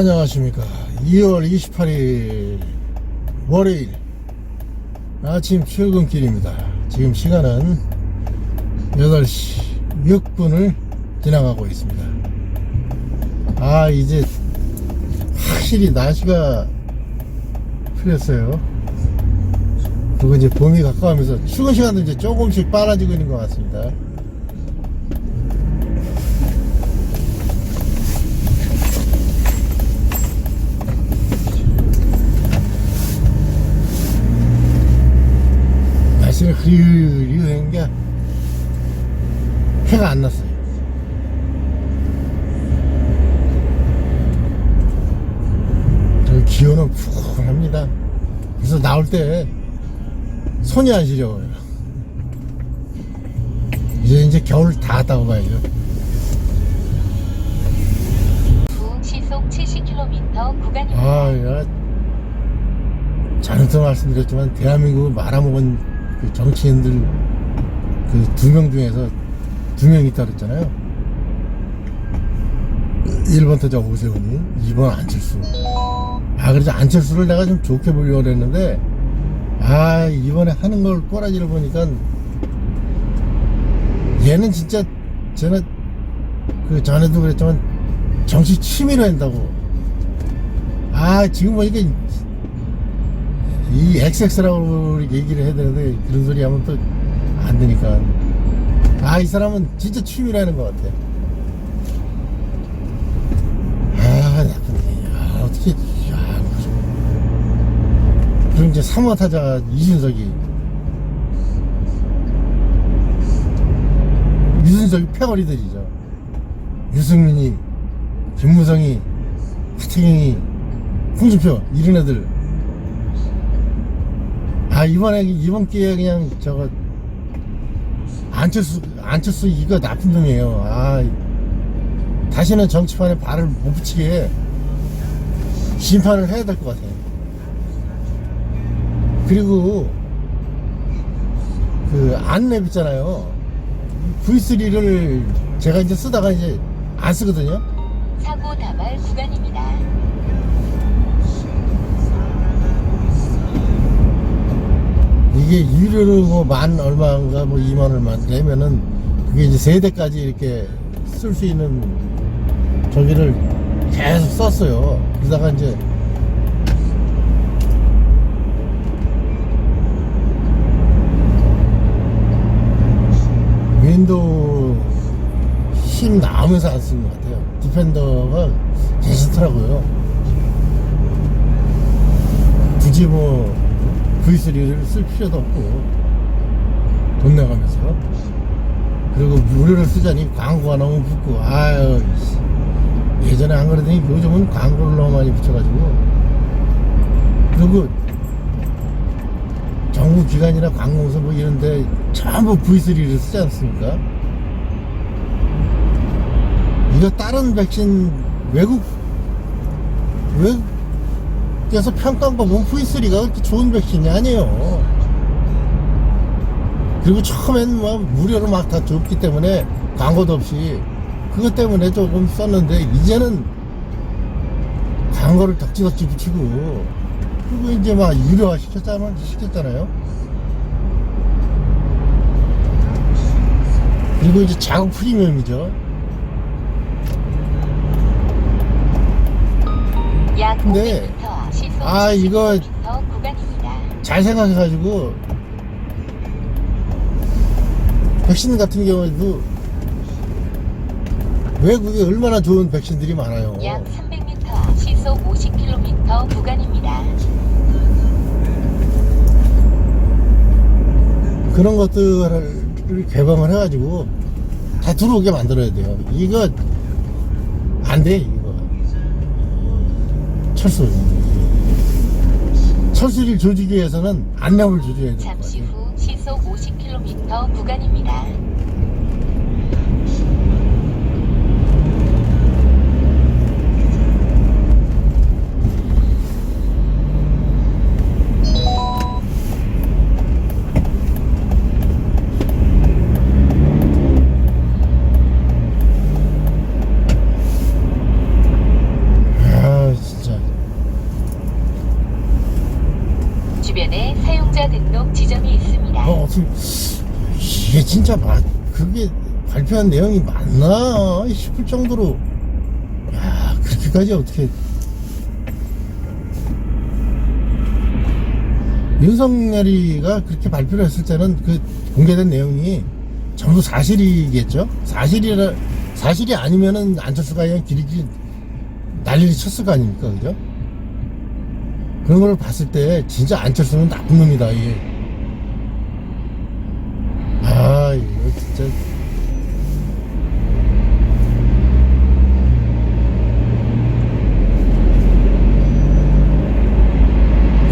안녕하십니까. 2월 28일 월요일 아침 출근길입니다. 지금 시간은 8시 6분을 지나가고 있습니다. 아 이제 확실히 날씨가 풀렸어요. 그리고 이제 봄이 가까우면서 출근 시간도 이제 조금씩 빨라지고 있는 것 같습니다 날씨가 흐리흐리한 게 해가 안 났어요. 저 기온은 푸근합니다. 그래서 나올 때 손이 안 시려워요. 이제 이제 겨울 다 왔다고 봐야죠. 부 시속 70km 구간입니다. 아, 야, 전에도 말씀드렸지만 대한민국을 말아먹은 그 정치인들 그 두 명 중에서 두 명 있다 그랬잖아요. 1번 타자 오세훈이, 2번 안철수. 아, 그래서 안철수를 내가 좀 좋게 보려고 그랬는데, 아, 이번에 하는 걸 꼬라지를 보니까, 얘는 진짜, 쟤는, 그 전에도 그랬지만, 정치 취미로 한다고. 아, 지금 보니까, 이 XX라고 얘기를 해야 되는데, 그런 소리 하면 또 안 되니까. 아, 이 사람은 진짜 취미라는 것 같아. 아, 나쁜데. 아, 어떻게, 야, 그리고 이제 3호 타자 이준석이. 유준석이 패거리들이죠. 유승민이, 김무성이, 하태경이, 홍준표, 이런 애들. 아, 이번에, 이번 기회에 그냥 저거, 안철수, 안철수 이거 나쁜 놈이에요. 아, 다시는 정치판에 발을 못 붙이게 심판을 해야 될 것 같아요. 그리고 그 안랩 있잖아요. V3를 제가 이제 쓰다가 이제 안 쓰거든요. 사고 다발 구간입니다. 이게 유료로 뭐만 얼마인가 뭐 2만 얼마 되면은 그게 이제 세대까지 이렇게 쓸 수 있는 저기를 계속 썼어요. 그러다가 이제 윈도우 10 나오면서 안 쓰는 것 같아요. 디펜더가 괜찮더라고요. 굳이 뭐 V3를 쓸 필요도 없고 돈 내가면서 그리고 무료를 쓰자니 광고가 너무 붙고 아유 씨. 예전에 안 그러더니 요즘은 광고를 너무 많이 붙여가지고 그리고 정부 기관이나 관공서 뭐 이런데 전부 V3를 쓰지 않습니까? 이거 다른 백신 외국 외국 에서 평가한 거 보면 V3가 그렇게 좋은 백신이 아니에요. 그리고 처음엔 뭐 무료로 막 다 줬기 때문에 광고도 없이 그것 때문에 조금 썼는데 이제는 광고를 덕지덕지 붙이고 그리고 이제 막 유료화 시켰잖아, 시켰잖아요. 그리고 이제 자국 프리미엄이죠. 약 근데 500m 시속 아, 이거 70km 구간입니다. 잘 생각해가지고 백신 같은 경우에도 외국에 얼마나 좋은 백신들이 많아요. 약 300m 시속 50km 구간입니다. 그런 것들을 개방을 해가지고 다 들어오게 만들어야 돼요. 이거 안 돼, 이거. 철수. 철수를 조지기 위해서는 안녕을 조져야 될것 잠시. 후 시속 50km 구간입니다. 이게 진짜 맞, 그게 발표한 내용이 맞나 싶을 정도로, 야, 그렇게까지 어떻게. 윤석열이가 그렇게 발표를 했을 때는 그 공개된 내용이 전부 사실이겠죠? 사실이라, 사실이 아니면은 안철수가 그냥 길이길 난리를 쳤을 거 아닙니까? 그죠? 그런 걸 봤을 때 진짜 안철수는 나쁜 놈이다, 이게. 아, 이거 진짜.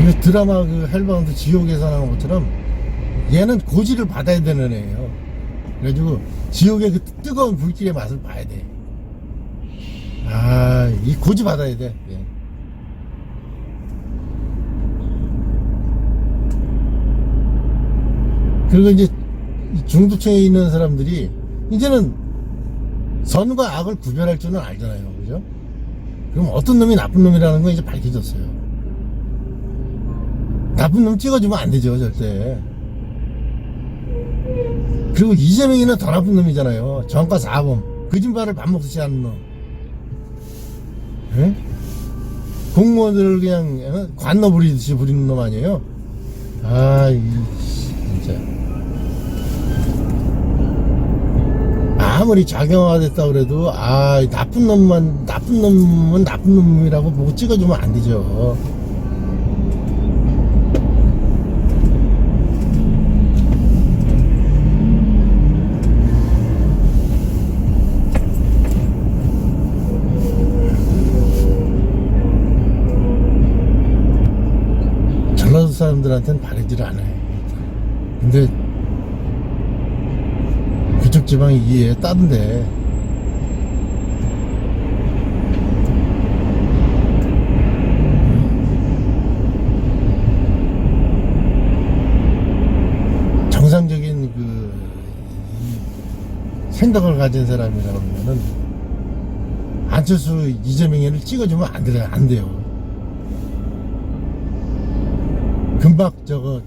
이거 드라마 그 헬바운드 지옥에서 나온 것처럼 얘는 고지를 받아야 되는 애예요. 그래가지고 지옥의 그 뜨거운 불길의 맛을 봐야 돼. 아, 이 고지 받아야 돼. 예. 그리고 이제 이 중도층에 있는 사람들이 이제는 선과 악을 구별할 줄은 알잖아요. 그죠? 그럼 어떤 놈이 나쁜 놈이라는 건 이제 밝혀졌어요. 나쁜 놈 찍어주면 안 되죠, 절대. 그리고 이재명이는 더 나쁜 놈이잖아요. 정가 4범. 거짓말을 밥 먹듯이 하는 놈. 예? 공무원들을 그냥 어? 관너 부리듯이 부리는 놈 아니에요? 아, 이, 진짜. 아무리 작용화됐다 그래도, 아, 이 나쁜 놈만, 나쁜 놈은 나쁜 놈이라고 보고 찍어주면 안 되죠. 전라도 사람들한테는 바르지를 않아요. 근데 지방이 이해 따던데 정상적인 그이 생각을 가진 사람이라고 하면은 안철수 이재명이를 찍어주면 안 돼요. 안 돼요. 금방 저거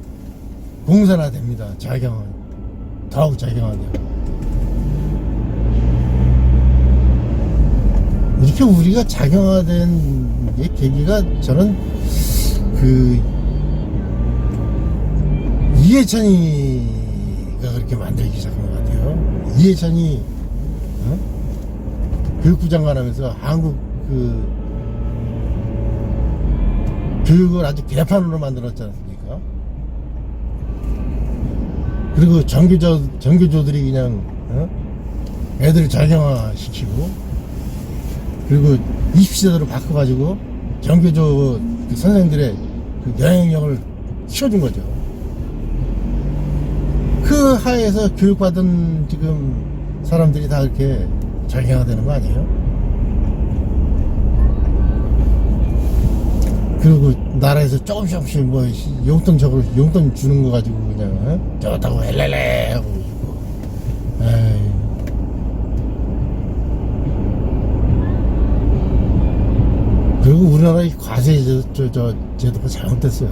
공산화 됩니다. 작용은 더욱 작용화돼요. 이렇게 우리가 작용화된 게 계기가 저는 그 이해찬이가 그렇게 만들기 시작한 것 같아요. 이해찬이 어? 교육부 장관하면서 한국 그 교육을 아주 개판으로 만들었지 않습니까? 그리고 정교조, 정교조들이 그냥, 어? 애들을 자경화 시키고, 그리고 20세대로 바꿔가지고, 정교조 그 선생님들의 그 영향력을 키워준 거죠. 그 하에서 교육받은 지금 사람들이 다 이렇게 자경화되는 거 아니에요? 그리고 나라에서 조금씩 조금씩 뭐 씨, 용돈 주는 거 가지고 그냥 어? 저다고 헬레레 하고 있고 에이. 그리고 우리나라 이 과세 저, 저, 저 제도가 잘못됐어요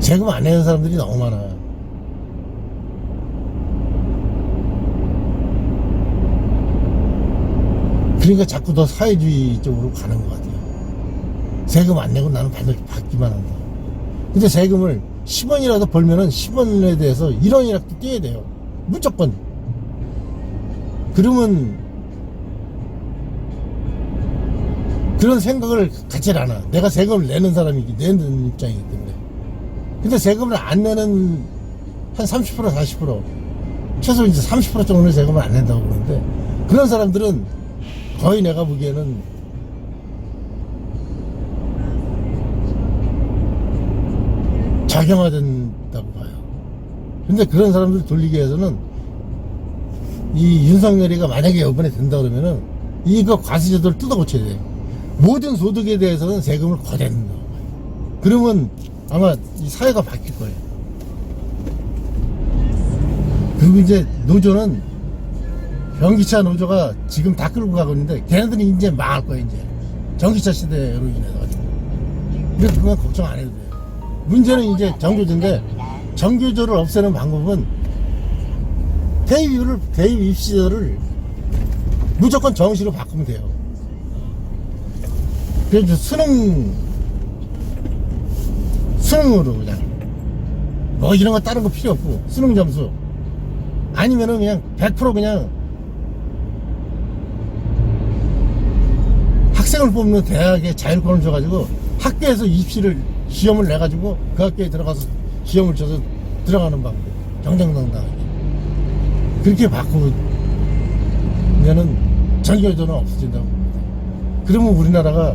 세금 안 내는 사람들이 너무 많아 그러니까 자꾸 더 사회주의 쪽으로 가는 것 같아요 세금 안 내고 나는 반드시 받기만 한다. 근데 세금을 10원이라도 벌면은 10원에 대해서 1원이라도 떼야 돼요. 무조건. 그러면 그런 생각을 갖질 않아. 내가 세금을 내는 사람이기, 내는 입장이기 때문에. 근데 세금을 안 내는 한 30%, 40%, 최소 이제 30% 정도는 세금을 안 낸다고 그러는데, 그런 사람들은 거의 내가 보기에는 작용화된다고 봐요. 근데 그런 사람들 돌리기 위해서는 이 윤석열이가 만약에 이번에 된다 그러면은 이거 과세제도를 뜯어 고쳐야 돼요. 모든 소득에 대해서는 세금을 된다고 봐요. 그러면 아마 이 사회가 바뀔 거예요. 그리고 이제 노조는 전기차 노조가 지금 다 끌고 가고 있는데 걔네들이 이제 망할 거예요, 이제. 전기차 시대로 인해서. 근데 그건 걱정 안 해도 돼요. 문제는 이제 정교조인데 정규조를 없애는 방법은 대입을 대입 입시제도를 무조건 정시로 바꾸면 돼요. 그래서 수능 수능으로 그냥. 뭐 이런 거 다른 거 필요 없고 수능 점수. 아니면은 그냥 100% 그냥 학생을 뽑는 대학에 자율권을 줘가지고 학교에서 입시를 시험을 내가지고 그 학교에 들어가서 시험을 쳐서 들어가는 방법. 정정당당하게. 그렇게 바꾸면은 전교조는 없어진다고. 그러면 우리나라가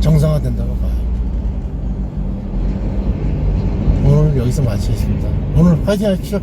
정상화된다고 봐요. 오늘 여기서 마치겠습니다. 오늘 파이팅 하십시오.